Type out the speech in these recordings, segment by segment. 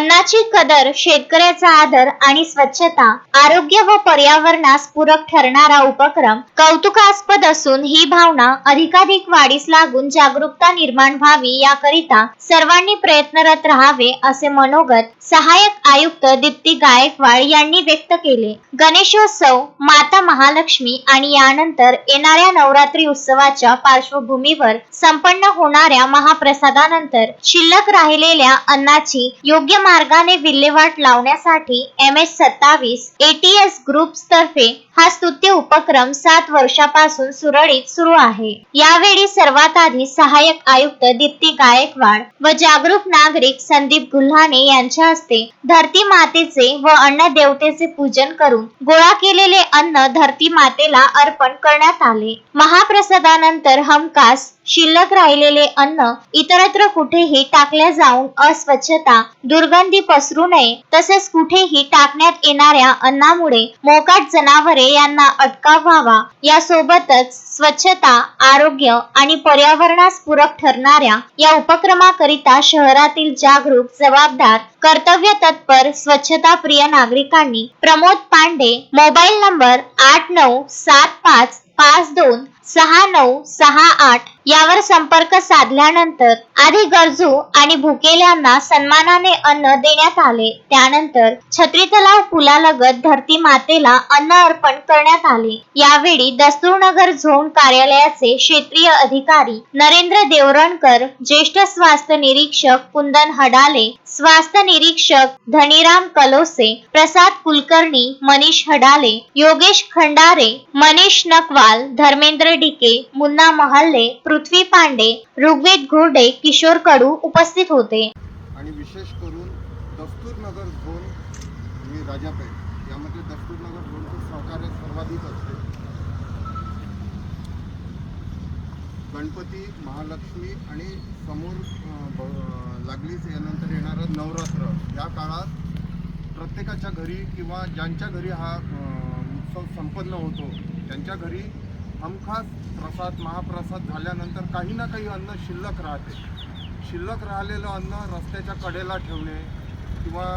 अन्नाची कदर शेतकऱ्याचा आदर आणि स्वच्छता आरोग्य व पर्यावरणास पूरक ठरणारा उपक्रम कौतुकास्पद असून ही भावना अधिकाधिक वाढीस लागून जागरूकता निर्माण व्हावी याकरिता सर्वांनी प्रयत्नरत राहावे असे मनोगत सहाय्यक आयुक्त दीप्ती गायकवाड यांनी व्यक्त केले. गणेशोत्सव माता महालक्ष्मी आणि यानंतर येणाऱ्या नवरात्री उत्सवाच्या पार्श्वभूमीवर संपन्न होणाऱ्या महाप्रसादानंतर शिल्लक राहिलेल्या अन्नाची योग्य मार्गाने विल्हेवाट लावण्यासाठी एम एस सत्तावीस एटीएस ग्रुप्स तर्फे हा स्तुत्य उपक्रम सात वर्षापासून सुरळीत सुरू आहे. यावेळी सर्वात आधी सहाय्यक आयुक्त दीप्ती गायकवाड व जागरूक नागरिक संदीप गुल्हाने यांच्या हस्ते धरती मातेचे व अन्न देवतेचे पूजन करून गोळा केलेले अन्न धरती मातेला अर्पण करण्यात आले. महाप्रसादानंतर हमखास शिल्लक राहिलेले अन्न इतरत्र कुठेही टाकल्या जाऊन अस्वच्छता दुर्गंधी पसरू नये तसेच कुठेही टाकण्यात येणाऱ्या अन्नामुळे मोकाट जनावरे यांना अटकाव व्हावा. यासोबतच स्वच्छता आरोग्य आणि पर्यावरणास पूरक ठरणाऱ्या या उपक्रमाकरिता शहरातील जागरूक जबाबदार कर्तव्य तत्पर स्वच्छता प्रिय नागरिकांनी प्रमोद पांडे मोबाईल नंबर आठ नऊ सात पाच पाच दोन सहा नऊ सहा आठ यावर संपर्क साधल्यानंतर आधी गरजू आणि भुकेल्यांना सन्मानाने अन्न देण्यात आले. त्यानंतर छत्री तलाव पुलालगत धरती मातेला अन्न अर्पण करण्यात आले. यावेळी दस्तूरनगर झोन कार्यालयाचे क्षेत्रीय अधिकारी नरेंद्र देवरणकर ज्येष्ठ स्वास्थ्य निरीक्षक कुंदन हडाले स्वास्थ्य निरीक्षक धनीराम कलोसे प्रसाद कुलकर्णी मनीष हडाले योगेश खंडारे मनीष नकवाल धर्मेंद्र डिके मुन्ना महल्ले पृथ्वी पांडे ऋग्वेद घोरडे किशोर कडू उपस्थित होते. आणि विशेष करून दस्तूरनगर झोन आणि राजापेठ. यामध्ये दस्तूरनगर झोनचे सहकार्य सर्वाधिक असते. गणपती महालक्ष्मी आणि समोर लागलीच यानंतर येणारं नवरात्र. या काळात प्रत्येकाच्या घरी किंवा ज्यांच्या घरी हा उत्सव संपन्न होतो त्यांच्या घरी हमखास प्रसाद महाप्रसाद झाल्यानंतर काही ना काही अन्न शिल्लक राहते. शिल्लक राहिलेलं अन्न रस्त्याच्या कडेला ठेवणे किंवा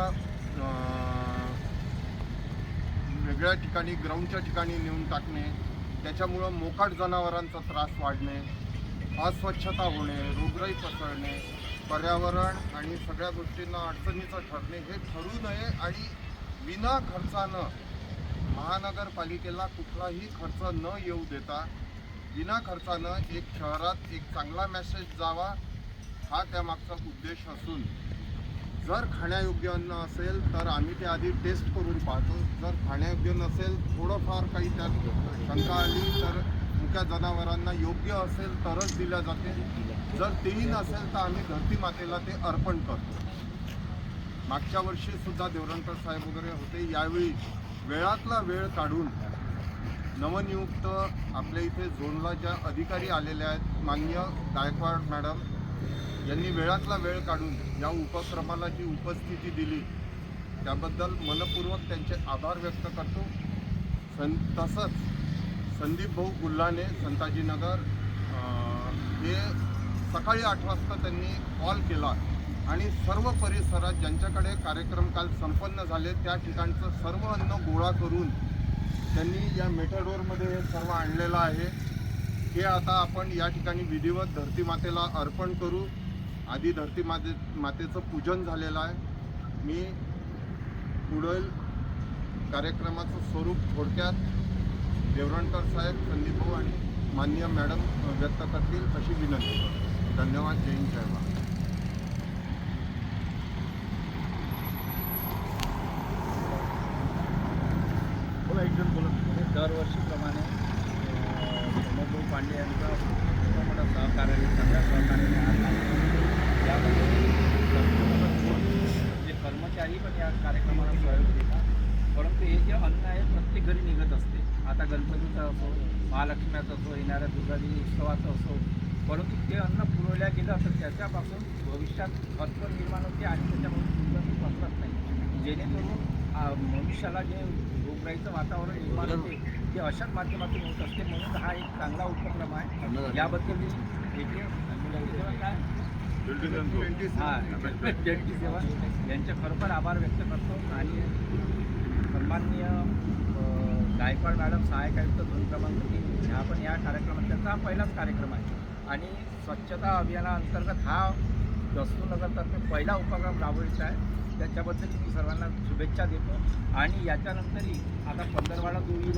वेगळ्या ठिकाणी ग्राउंडच्या ठिकाणी नेऊन टाकणे त्याच्यामुळं मोकाट जनावरांचा त्रास वाढणे अस्वच्छता होणे रोगराई पसरणे पर्यावरण आणि सगळ्या गोष्टींना अडचणीचं ठरणे हे ठरू नये आणि विना खर्चानं महानगरपालिकेला कुठलाही खर्च न येऊ देता विना खर्चानं एक शहरात एक चांगला मेसेज जावा हा त्यामागचा उद्देश असून जर खाण्यायोग्य अन्न असेल तर आम्ही ते आधी टेस्ट करून पाहतो. जर खाण्यायोग्य नसेल थोडंफार काही त्यात शंका आली तर मुक्या जनावरांना योग्य असेल तरच दिल्या जाते. जर तेही नसेल तर आम्ही धरती मातेला ते अर्पण करतो. मागच्या वर्षीसुद्धा देवरणकर साहेब वगैरे होते. यावेळी वेळातला वेळ काढून नवनियुक्त आपल्या इथे झोनला ज्या अधिकारी आलेल्या आहेत मान्य गायकवाड मॅडम यांनी वेळातला वेळ काढून या उपक्रमाला जी उपस्थिती दिली. त्याबद्दल मनपूर्वक त्यांचे आभार व्यक्त करतो. सं तसंच संदीप भाऊ गुल्हाने संताजीनगर हे सकाळी आठ वाजता त्यांनी कॉल केला. आणि सर्व परिसरात ज्यांच्याकडे कार्यक्रम काल संपन्न झाले त्या ठिकाणचं सर्व अन्न गोळा करून त्यांनी या मेटाडोरमध्ये हे सर्व आणलेलं आहे. हे आता आपण या ठिकाणी विधिवत धरती मातेला अर्पण करू. आधी धरती माते मातेचं पूजन झालेलं आहे. मी पुढील कार्यक्रमाचं स्वरूप थोडक्यात देवरणकर साहेब संदीप भाऊ आणि माननीय मॅडम व्यक्त करतील अशी विनंती करतो. धन्यवाद. जय हिंद जय दरवर्षीप्रमाणे सोमभाऊ पांडे यांचा मोठा मोठा सहकार्य सगळ्या सहकार्याने आज. यामध्ये जे कर्मचारी पण या कार्यक्रमाला सहयोग देतात परंतु हे जे अन्न आहे प्रत्येक घरी निघत असते. आता गणपतीचं असो महालक्ष्म्याचं असो येणाऱ्या दुर्गादी उत्सवाचं असो परंतु ते अन्न पुरवल्या गेलं तर त्याच्यापासून भविष्यात खर्च निर्माण होते आणि त्याच्यापासून दुर्गंधी पसरत नाही. जेणेकरून मनुष्याला जे रोगराईचं वातावरण निर्माण होते ते अशाच माध्यमातून होत असते. म्हणून हा एक चांगला उपक्रम आहे. याबद्दल मी हां सेवा यांचे खरोखर आभार व्यक्त करतो. आणि सन्माननीय गायकवाड मॅडम सहाय्यक आयुक्त दोन क्रमांक तीन ह्या पण या कार्यक्रमात त्यांचा हा पहिलाच कार्यक्रम आहे. आणि स्वच्छता अभियानाअंतर्गत हा दस्तूनगरतर्फे पहिला उपक्रम राबवायचा आहे. त्याच्याबद्दल मी सर्वांना शुभेच्छा देतो. आणि याच्यानंतरही आता पंधरवाडा जो येईल